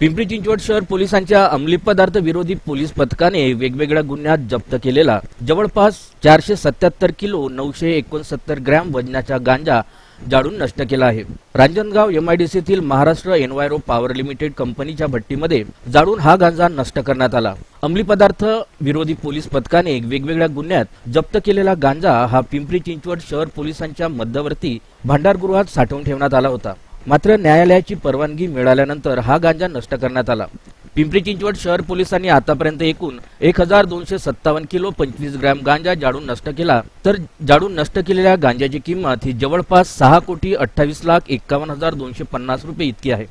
पिंपरी चिंचवड शहर पोलिसांच्या अंमली पदार्थ विरोधी पोलीस पथकाने वेगवेगळ्या गुन्ह्यात जप्त केलेला. जवळपास चारशे सत्याहत्तर किलो नऊशे एकोणसत्तर ग्रॅम वजनाचा गांजा जाळून नष्ट केला आहे. रांजणगाव एमआयडीसीतील महाराष्ट्र एनवायरो पॉवर लिमिटेड कंपनीच्या भट्टीमध्ये जाळून हा गांजा नष्ट करण्यात आला. अंमली पदार्थ विरोधी पोलीस पथकाने वेगवेगळ्या गुन्ह्यात जप्त केलेला गांजा हा पिंपरी चिंचवड शहर पोलिसांच्या मध्यवर्ती भांडारगृहात साठवून ठेवण्यात आला होता. मात्र न्यायालयाची परवानगी मिळाल्यानंतर हा गांजा नष्ट करण्यात आला. पिंपरी चिंचवड शहर पोलिसांनी आतापर्यंत एकूण एक हजार दोनशे सत्तावन्न किलो पंचवीस ग्रॅम गांजा जाडून नष्ट केला. तर जाडून नष्ट केलेल्या गांजाची किंमत ही जवळपास सहा कोटी अठ्ठावीस लाख एक्कावन्न हजार दोनशे पन्नास रुपये इतकी आहे.